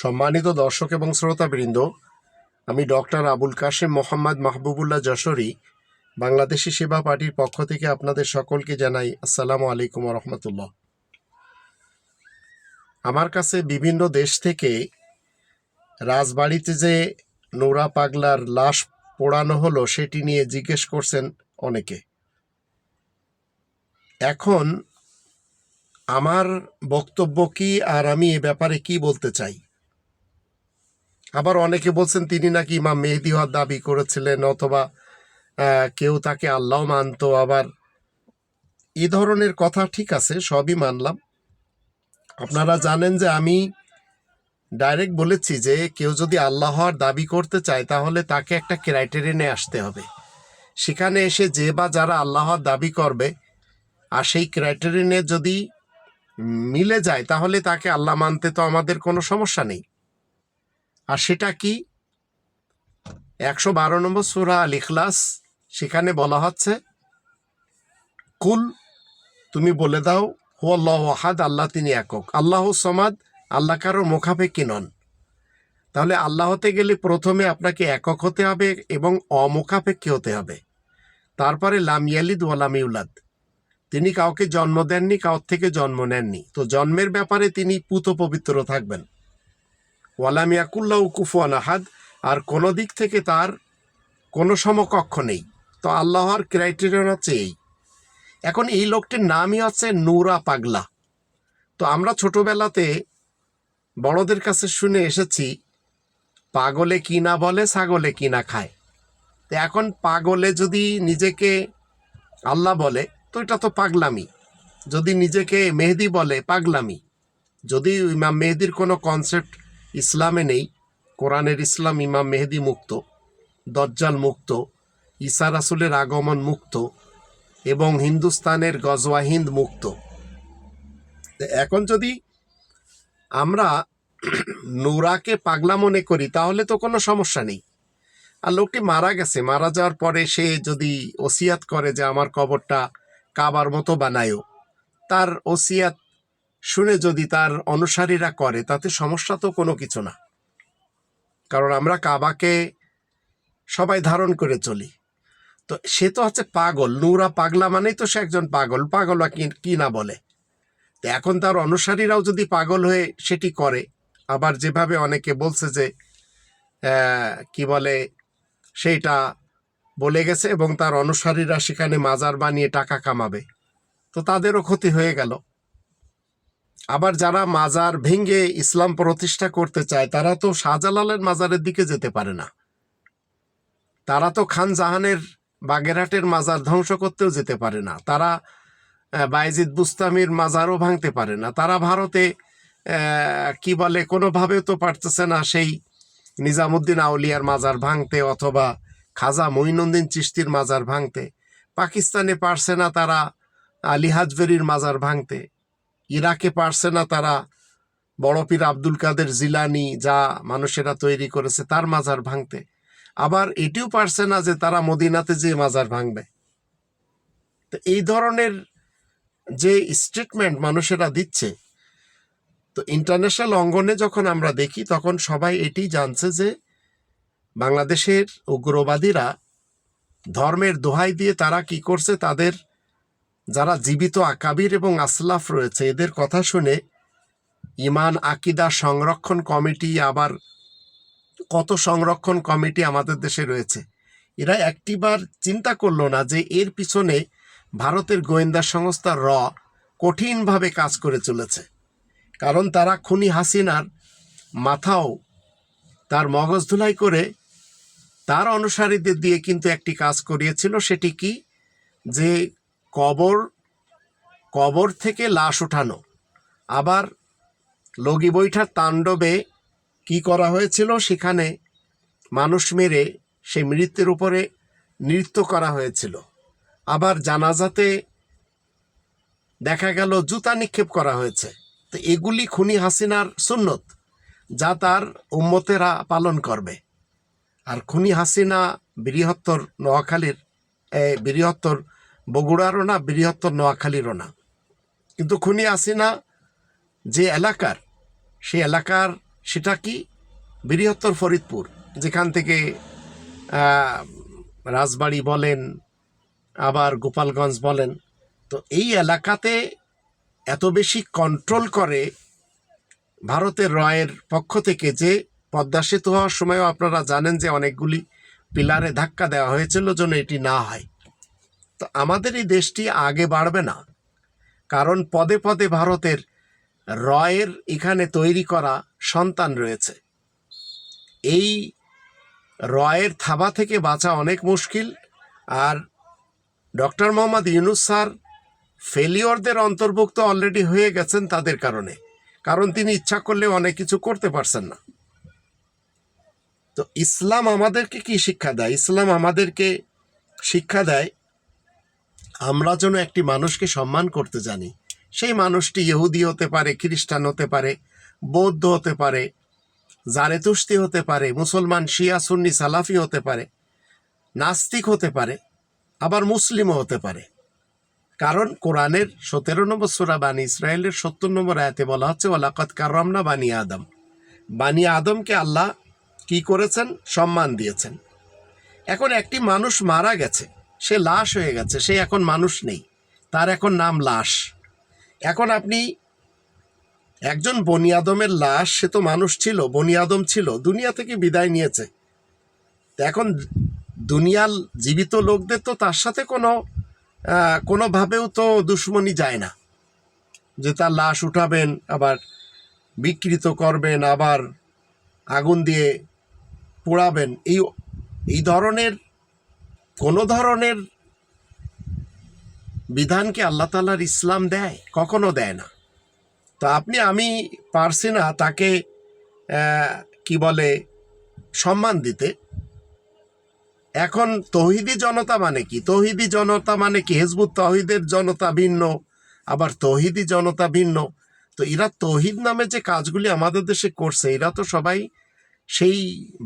সম্মানিত দর্শক এবং শ্রোতাবৃন্দ, আমি ডক্টর আবুল কাশেম মোহাম্মদ মাহবুবুল্লাহ যশোরী, বাংলাদেশি সেবা পার্টির পক্ষ থেকে আপনাদের সকলকে জানাই আসসালামু আলাইকুম রহমতুল্লাহ। আমার কাছে বিভিন্ন দেশ থেকে রাজবাড়িতে যে নোরা পাগলার লাশ পোড়ানো হলো, সেটি নিয়ে জিজ্ঞেস করছেন অনেকে। এখন আমার বক্তব্য কি আর আমি এ ব্যাপারে কি বলতে চাই? আবার অনেকে বলছেন তিনি নাকি ইমাম মেহেদি হওয়ার দাবি করেছিলেন অথবা কেউ তাকে আল্লাহ মানতো। আবার এ ধরনের কথা ঠিক আছে, সবই মানলাম। আপনারা জানেন যে আমি ডাইরেক্ট বলেছি যে কেউ যদি আল্লাহ হওয়ার দাবি করতে চায়, তাহলে তাকে একটা ক্রাইটেরিয়ানে আসতে হবে। সেখানে এসে যে বা যারা আল্লাহ হওয়ার দাবি করবে, আর সেই ক্রাইটেরিয়ানে যদি মিলে যায়, তাহলে তাকে আল্লাহ মানতে তো আমাদের কোনো সমস্যা নেই। আর সেটা কি? একশো বারো নম্বর সুরা আল ইখলাস, সেখানে বলা হচ্ছে, কুল, তুমি বলে দাও হু আল্লাহ আহাদ, আল্লাহ তিনি একক। আল্লাহ সমাদ, আল্লাহ কারও মুখাপেক্ষি নন। তাহলে আল্লাহ হতে গেলে প্রথমে আপনাকে একক হতে হবে এবং অমুখাপেক্ষী হতে হবে। তারপরে লাম ইয়ালিদ ওয়ালাম ইউলাদ। তিনি কাউকে জন্ম দেননি, কাউর থেকে জন্ম নেননি। তো জন্মের ব্যাপারে তিনি পুত পবিত্র থাকবেন। ওয়ালাম ইয়াকুল্লাহ কুফুয়ান আহাদ, আর কোনো দিক থেকে তার কোনো সমকক্ষ নেই। তো আল্লাহর ক্রাইটেরিয়ন হচ্ছে এই। এখন এই লোকটির নামই হচ্ছে নূরা পাগলা। তো আমরা ছোটোবেলাতে বড়দের কাছে শুনে এসেছি, পাগলে কি না বলে, ছাগলে কি না খায়। তো এখন পাগলে যদি নিজেকে আল্লাহ বলে, তো এটা তো পাগলামি। যদি নিজেকে মেহেদি বলে, পাগলামি। যদি মেহেদির কোনো কনসেপ্ট ইসলামে নেই, কোরআনের ইসলাম ইমাম মেহেদি মুক্ত, দজ্জাল মুক্ত, ঈসা রাসুলের আগমন মুক্ত এবং হিন্দুস্তানের গজওয়া হিন্দ মুক্ত। এখন যদি আমরা নোরাকে পাগলা মনে করি, তাহলে তো কোনো সমস্যা নেই। আর লোকটি মারা গেছে, মারা যাওয়ার পরে সে যদি ওসিয়াত করে যে আমার কবরটা কাবার মতো বানায়ও, তার ওসিয়াত শুনে যদি তার অনুসারীরা করে, তাতে সমস্যা তো কোনো কিছু না। কারণ আমরা কাবাকে সবাই ধারণ করে চলি। তো সে তো হচ্ছে পাগল। নূরা পাগলা মানেই তো সে একজন পাগল। পাগল কি না বলে। তো এখন তার অনুসারীরাও যদি পাগল হয়ে সেটি করে, আবার যেভাবে অনেকে বলছে যে কি বলে, সেইটা বলে গেছে এবং তার অনুসারীরা সেখানে মাজার বানিয়ে টাকা কামাবে, তো তাদেরও ক্ষতি হয়ে গেল। আবার যারা মাজার ভেঙে ইসলাম প্রতিষ্ঠা করতে চায়, তারা তো শাহজালালের মাজারের দিকে যেতে পারে না। তারা তো খান জাহানের বাগেরহাটের মাজার ধ্বংস করতেও যেতে পারে না। তারা বাইজিদ বুস্তামির মাজারও ভাঙতে পারে না। তারা ভারতে কি বলে, কোনোভাবেও তো পারতেছে না সেই নিজামুদ্দিন আউলিয়ার মাজার ভাঙতে অথবা খাজা মঈনুদ্দিন চিস্তির মাজার ভাঙতে। পাকিস্তানে পারছে না তারা আলী হাজবেরির মাজার ভাঙতে। ইরাকে পারছে না তারা। বড় পীর আব্দুল কাদের জিলানি যা মানুষেরা তৈরি করেছে তার মাজার ভাঙতে। আবার এটিও পারছে না যে তারা মদিনাতে যে মাজার ভাঙবে। তো এই ধরনের যে স্টেটমেন্ট মানুষেরা দিচ্ছে, তো ইন্টারন্যাশনাল অঙ্গনে যখন আমরা দেখি, তখন সবাই এটি জানছে যে বাংলাদেশের উগ্রবাদীরা ধর্মের দোহাই দিয়ে তারা কি করছে, তাদের যারা জীবিত আকাবির এবং আসলাফ রয়েছে, এদের কথা শুনে ইমান, আকিদা সংরক্ষণ কমিটি আবার কত সংরক্ষণ কমিটি আমাদের দেশে রয়েছে। এরা একটিবার চিন্তা করল না যে এর পিছনে ভারতের গোয়েন্দা সংস্থা র কঠিনভাবে কাজ করে চলেছে। কারণ তারা খুনি হাসিনার মাথাও তার মগজ ধুলাই করে তার অনুসারীদের দিয়ে কিন্তু একটি কাজ করিয়েছিল, সেটি কি? যে কবর কবর থেকে লাশ ওঠানো। আবার লগি বৈঠার তাণ্ডবে কি করা হয়েছিল সেখানে মানুষ মেরে সেই মৃত্যুর উপরে নৃত্য করা হয়েছিল। আবার জানাজাতে দেখা গেল জুতা নিক্ষেপ করা হয়েছে। তো এগুলি খুনি হাসিনার সুন্নত, যা তার উম্মতেরা পালন করবে। আর খুনি হাসিনা বৃহত্তর নোয়াখালীর বৃহত্তর বগুড়ারও না, বৃহত্তর নোয়াখালীরও না। কিন্তু খুনি হাসিনা যে এলাকার, সেই এলাকার সেটা কি? বৃহত্তর ফরিদপুর, যেখান থেকে রাজবাড়ি বলেন, আবার গোপালগঞ্জ বলেন। তো এই এলাকাতে এত বেশি কন্ট্রোল করে ভারতের রয়ের পক্ষ থেকে যে পদ্মা সেতু হওয়ার সময়ও আপনারা জানেন যে অনেকগুলি পিলারে ধাক্কা দেওয়া হয়েছিল যেন এটি না হয়। তো আমাদের এই দেশটি আগে বাড়বে না। কারণ পদে পদে ভারতের রয়ের এখানে তৈরি করা সন্তান রয়েছে। এই রয়ের থাবা থেকে বাঁচা অনেক মুশকিল আর ডক্টর মোহাম্মদ ইউনুস স্যার ফেলিওরদের অন্তর্ভুক্ত অলরেডি হয়ে গেছেন তাদের কারণে। কারণ তিনি ইচ্ছা করলে অনেক কিছু করতে পারছেন না। তো ইসলাম আমাদেরকে কি শিক্ষা দেয়? ইসলাম আমাদেরকে শিক্ষা দেয় আমরা যেন একটি মানুষকে সম্মান করতে জানি। সেই মানুষটি ইহুদি হতে পারে, খ্রিস্টান হতে পারে, বৌদ্ধ হতে পারে জারেতুস্তি হতে পারে, মুসলমান, শিয়া, সুন্নি, সালাফি হতে পারে, নাস্তিক হতে পারে, আবার মুসলিমও হতে পারে। কারণ কোরআনের সতেরো নম্বর সুরা বানী ইসরায়েলের সত্তর নম্বর আয়াতে বলা হচ্ছে ওলাকত কাররামনা বানি আদম। বানি আদমকে আল্লাহ কি করেছেন? সম্মান দিয়েছেন। এখন একটি মানুষ মারা গেছে। সে লাশ হয়ে গেছে, সে এখন মানুষ নেই, তার এখন নাম লাশ। এখন আপনি একজন বনি আদমের লাশ, সে তো মানুষ ছিল, বনি আদম ছিল, দুনিয়া থেকে বিদায় নিয়েছে। এখন দুনিয়ার জীবিত লোকদের তো তার সাথে কোনো কোনোভাবেও তো দুশ্মনী যায় না। যে তার লাশ উঠাবেন, আবার বিকৃত করবেন, আবার আগুন দিয়ে পোড়াবেন, এই এই ধরনের কোনো ধরনের বিধানকে আল্লাহ তালার ইসলাম দেয়? কখনো দেয় না। তো আপনি, আমি পারছি না তাকে কি বলে, সম্মান দিতে। এখন তহিদি জনতা মানে কি? তহিদি জনতা মানে কি? হেজবুত তহিদের জনতা ভিন্ন, আবার তহিদি জনতা ভিন্ন। তো এরা তহিদ নামে যে কাজগুলি আমাদের দেশে করছে, এরা তো সবাই সেই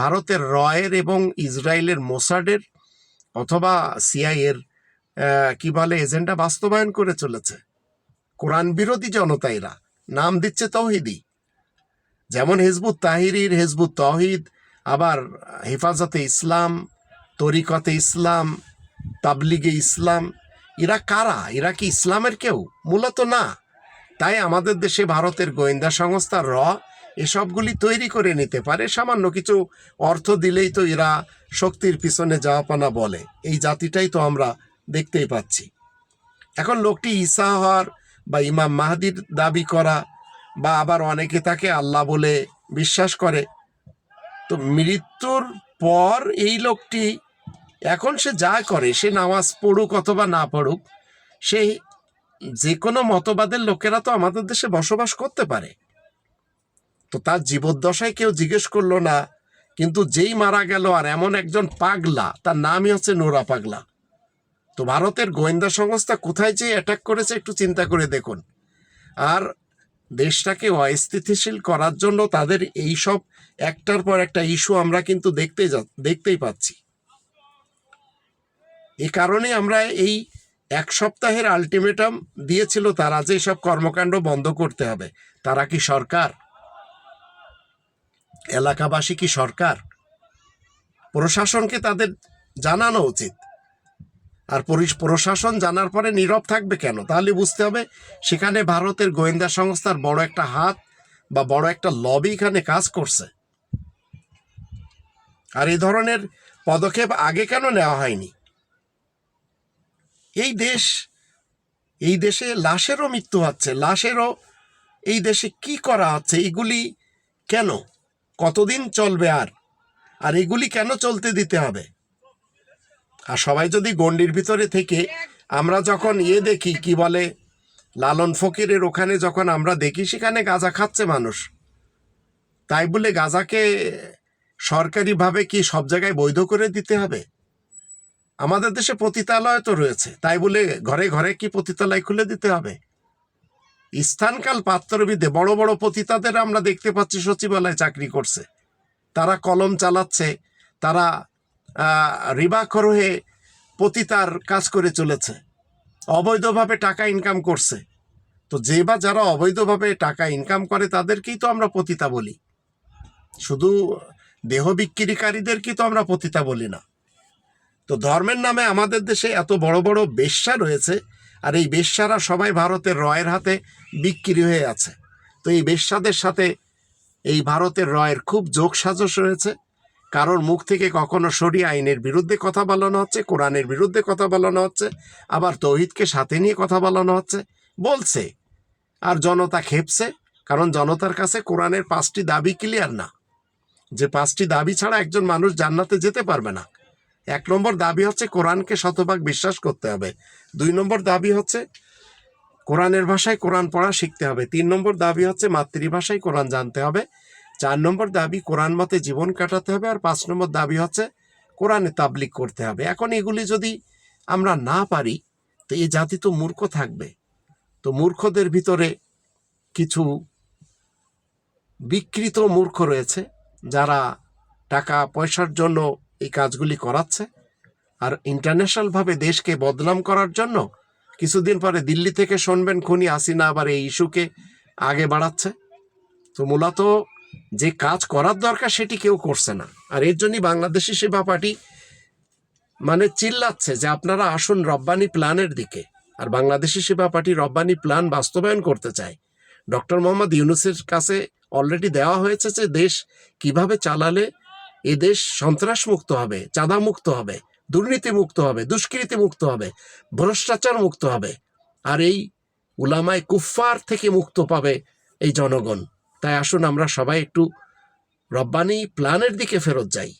ভারতের রয়ের এবং ইসরায়েলের মোসাডের অথবা সিআইয়ের কি বলে, এজেন্ডা বাস্তবায়ন করে চলেছে। কোরআন বিরোধী জনতা এরা। নাম দিচ্ছে তহিদি যেমন হেজবুত তাহিরির হেজবুত তহিদ আবার হেফাজতে ইসলাম, তরিকতে ইসলাম, তাবলিগে ইসলাম। এরা কারা? এরা কি ইসলামের কেউ? মূলত না। তাই আমাদের দেশে ভারতের গোয়েন্দা সংস্থা র এসবগুলি তৈরি করে নিতে পারে। সামান্য কিছু অর্থ দিলেই তো এরা শক্তির পিছনে যাওয়াপানা বলে। এই জাতিটাই তো আমরা দেখতেই পাচ্ছি। এখন লোকটি ঈসা হওয়ার বা ইমাম মাহাদির দাবি করা বা আবার অনেকে তাকে আল্লাহ বলে বিশ্বাস করে, তো মৃত্যুর পর এই লোকটি এখন সে যা করে, সে নামাজ পড়ুক অথবা না পড়ুক সেই যে কোনো মতবাদের লোকেরা তো আমাদের দেশে বসবাস করতে পারে। তো তার জীবদ্দশায় কেউ জিজ্ঞেস করল না, কিন্তু যেই মারা গেল আর এমন একজন পাগলা, তার নামই হচ্ছে নোরা পাগলা। তো ভারতের গোয়েন্দা সংস্থা কোথায় যে অ্যাটাক করেছে একটু চিন্তা করে দেখুন। আর দেশটাকে অস্থিতিশীল করার জন্য তাদের এই সব একটার পর একটা ইস্যু আমরা কিন্তু দেখতেই যা, দেখতেই পাচ্ছি। এই কারণে আমরা এই এক সপ্তাহের আলটিমেটাম দিয়েছিল তারা যে সব কর্মকাণ্ড বন্ধ করতে হবে। তারা কি সরকার? এলাকাবাসী কি সরকার? প্রশাসনকে তাদের জানানো উচিত। আর পরি- প্রশাসন জানার পরে নীরব থাকবে কেন? তাহলে বুঝতে হবে, সেখানে ভারতের গোয়েন্দা সংস্থার বড় একটা হাত বা বড় একটা লবি এখানে কাজ করছে। আর এই ধরনের পদক্ষেপ আগে কেন নেওয়া হয়নি? এই দেশ, এই দেশে লাশেরও মৃত্যু হচ্ছে। লাশেরও এই দেশে কি করা হচ্ছে? এগুলি কেন? কতদিন চলবে আর? আর এগুলি কেন চলতে দিতে হবে? আর সবাই যদি গণ্ডির ভিতরে থেকে আমরা যখন ইয়ে দেখি, কি বলে, লালন ফকিরের ওখানে যখন আমরা দেখি, সেখানে গাঁজা খাচ্ছে মানুষ। তাই বলে গাঁজাকে সরকারিভাবে কি সব জায়গায় বৈধ করে দিতে হবে? আমাদের দেশে পতিতালয় তো রয়েছে। তাই বলে ঘরে ঘরে কি পতিতালয় খুলে দিতে হবে? স্থানকাল পাত্রবিদে বড় বড় পতিতাদের আমরা দেখতে পাচ্ছি সচিবালয়ে চাকরি করছে। তারা কলম চালাচ্ছে, তারা রিবাখর হয়ে পতিতার কাজ করে চলেছে, অবৈধভাবে টাকা ইনকাম করছে। তো যে বা যারা অবৈধভাবে টাকা ইনকাম করে, তাদেরকেই তো আমরা পতিতা বলি। শুধু দেহ বিক্রিকারীদেরকেই তো আমরা পতিতা বলি না। তো ধর্মের নামে আমাদের দেশে এত বড় বড় বেশ্যা রয়েছে আর এই বেশ্যারা সবাই ভারতের রয়ের হাতে বিক্রি হয়ে আছে। তো এই বেশ্যাদের সাথে এই ভারতের রয়ের খুব যোগ সাজস রয়েছে। কারোর মুখ থেকে কখনো সরিয়া আইনের বিরুদ্ধে কথা বলানো হচ্ছে, কোরআনের বিরুদ্ধে কথা বলানো হচ্ছে, আবার তৌহিদকে সাথে নিয়ে কথা বলানো হচ্ছে, বলছে। আর জনতা খেপছে, কারণ জনতার কাছে কোরআনের পাঁচটি দাবি ক্লিয়ার না। যে পাঁচটি দাবি ছাড়া একজন মানুষ জান্নাতে যেতে পারবে না। এক নম্বর দাবি হচ্ছে কোরআনকে শতভাগ বিশ্বাস করতে হবে। দুই নম্বর দাবি হচ্ছে কোরআনের ভাষায় কোরআন পড়া শিখতে হবে। তিন নম্বর দাবি হচ্ছে মাতৃভাষায় কোরআন জানতে হবে। চার নম্বর দাবি কোরআন মতে জীবন কাটাতে হবে আর পাঁচ নম্বর দাবি হচ্ছে কোরআনে তাবলিক করতে হবে। এখন এগুলি যদি আমরা না পারি, তো এই জাতি তো মূর্খ থাকবে। তো মূর্খদের ভিতরে কিছু বিকৃত মূর্খ রয়েছে যারা টাকা পয়সার জন্য এই কাজগুলি করাচ্ছে। আর ইন্টারন্যাশনালভাবে দেশকে বদনাম করার জন্য কিছুদিন পরে দিল্লি থেকে শুনবেন খুনি হাসিনা আবার এই ইস্যুকে আগে বাড়াচ্ছে। তো মূলত যে কাজ করার দরকার সেটি কেউ করছে না। আর এর জন্যই বাংলাদেশি সেবা পার্টি মানে চিল্লাচ্ছে যে আপনারা আসুন রব্বানি প্ল্যানের দিকে। আর বাংলাদেশি সেবা পার্টি রব্বানি প্ল্যান বাস্তবায়ন করতে চায়। ডক্টর মোহাম্মদ ইউনুসের কাছে অলরেডি দেওয়া হয়েছে যে দেশ কীভাবে চালালে এ দেশ সন্ত্রাস মুক্ত হবে চাঁদা মুক্ত হবে দুর্নীতি মুক্ত হবে দুষ্কৃতি মুক্ত হবে, ভ্রষ্টাচার মুক্ত হবে। আর এই উলামায় কুফফার থেকে মুক্ত পাবে এই জনগণ। তাই আসুন আমরা সবাই একটু রব্বানি প্ল্যানের দিকে ফেরত যাই।